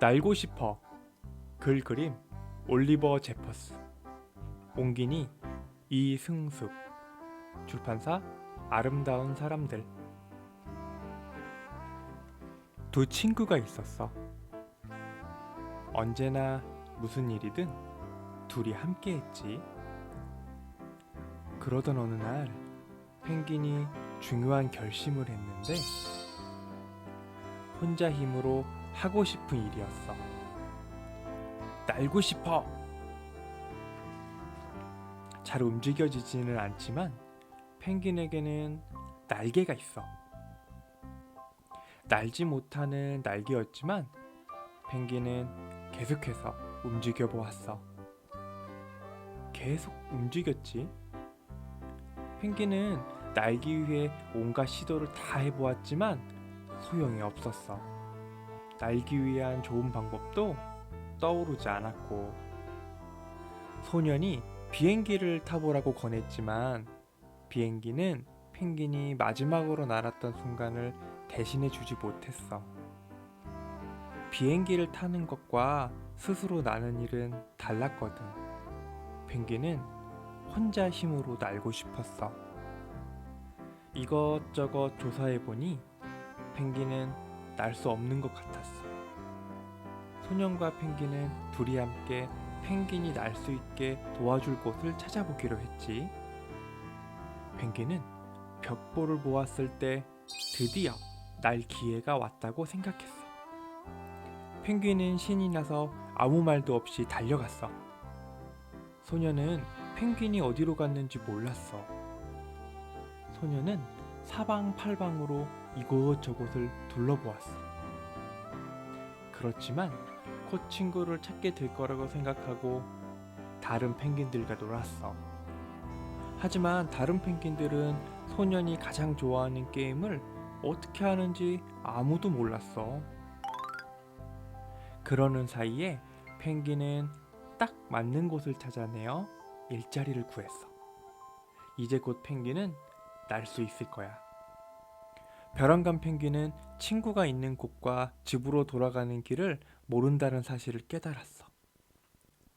날고 싶어. 글 그림 올리버 제퍼스. 옹기니 이승숙. 출판사 아름다운 사람들. 두 친구가 있었어. 언제나 무슨 일이든 둘이 함께 했지. 그러던 어느 날 펭귄이 중요한 결심을 했는데 혼자 힘으로 하고 싶은 일이었어. 날고 싶어. 잘 움직여지지는 않지만 펭귄에게는 날개가 있어. 날지 못하는 날개였지만 펭귄은 계속해서 움직여 보았어. 계속 움직였지. 펭귄은 날기 위해 온갖 시도를 다 해보았지만 소용이 없었어. 날기 위한 좋은 방법도 떠오르지 않았고 소년이 비행기를 타보라고 권했지만 비행기는 펭귄이 마지막으로 날았던 순간을 대신해 주지 못했어. 비행기를 타는 것과 스스로 나는 일은 달랐거든. 펭귄은 혼자 힘으로 날고 싶었어. 이것저것 조사해보니 펭귄은 날 수 없는 것 같았어. 소년과 펭귄은 둘이 함께 펭귄이 날 수 있게 도와줄 곳을 찾아보기로 했지. 펭귄은 벽보를 보았을 때 드디어 날 기회가 왔다고 생각했어. 펭귄은 신이 나서 아무 말도 없이 달려갔어. 소년은 펭귄이 어디로 갔는지 몰랐어. 소년은 사방팔방으로 이곳저곳을 둘러보았어. 그렇지만 곧 친구를 찾게 될 거라고 생각하고 다른 펭귄들과 놀았어. 하지만 다른 펭귄들은 소년이 가장 좋아하는 게임을 어떻게 하는지 아무도 몰랐어. 그러는 사이에 펭귄은 딱 맞는 곳을 찾아내어 일자리를 구했어. 이제 곧 펭귄은 날 수 있을 거야. 벼랑간 펭귄은 친구가 있는 곳과 집으로 돌아가는 길을 모른다는 사실을 깨달았어.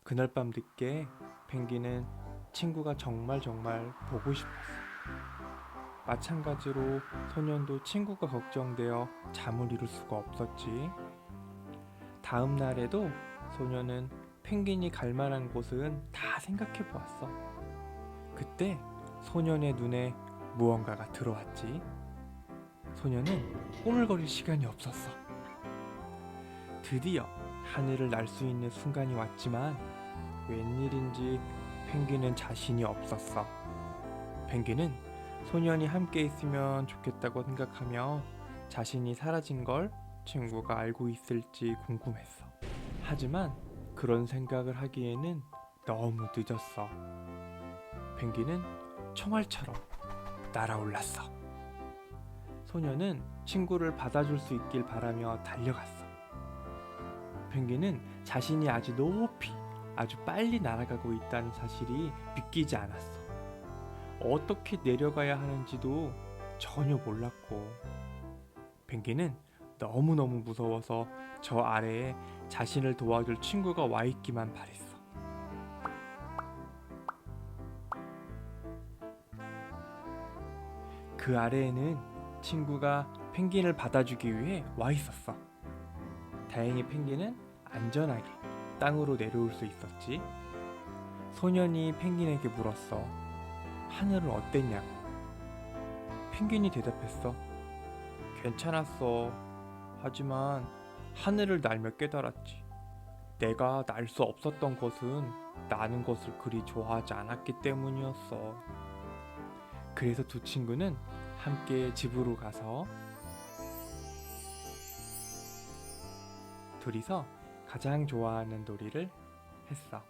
그날 밤 늦게 펭귄은 친구가 정말 정말 보고 싶었어. 마찬가지로 소년도 친구가 걱정되어 잠을 이룰 수가 없었지. 다음 날에도 소년은 펭귄이 갈 만한 곳은 다 생각해 보았어. 그때 소년의 눈에 무언가가 들어왔지. 소년은 꼬물거릴 시간이 없었어. 드디어 하늘을 날 수 있는 순간이 왔지만 웬일인지 펭귄은 자신이 없었어. 펭귄은 소년이 함께 있으면 좋겠다고 생각하며 자신이 사라진 걸 친구가 알고 있을지 궁금했어. 하지만 그런 생각을 하기에는 너무 늦었어. 펭귄은 총알처럼 날아올랐어. 소녀는 친구를 받아줄 수 있길 바라며 달려갔어. 펭귄은 자신이 아주 높이, 아주 빨리 날아가고 있다는 사실이 믿기지 않았어. 어떻게 내려가야 하는지도 전혀 몰랐고, 펭귄은 너무너무 무서워서 저 아래에 자신을 도와줄 친구가 와 있기만 바랬어. 그 아래에는 친구가 펭귄을 받아주기 위해 와 있었어. 다행히 펭귄은 안전하게 땅으로 내려올 수 있었지. 소년이 펭귄에게 물었어. 하늘은 어땠냐고. 펭귄이 대답했어. 괜찮았어. 하지만 하늘을 날며 깨달았지. 내가 날 수 없었던 것은 나는 것을 그리 좋아하지 않았기 때문이었어. 그래서 두 친구는 함께 집으로 가서 둘이서 가장 좋아하는 놀이를 했어.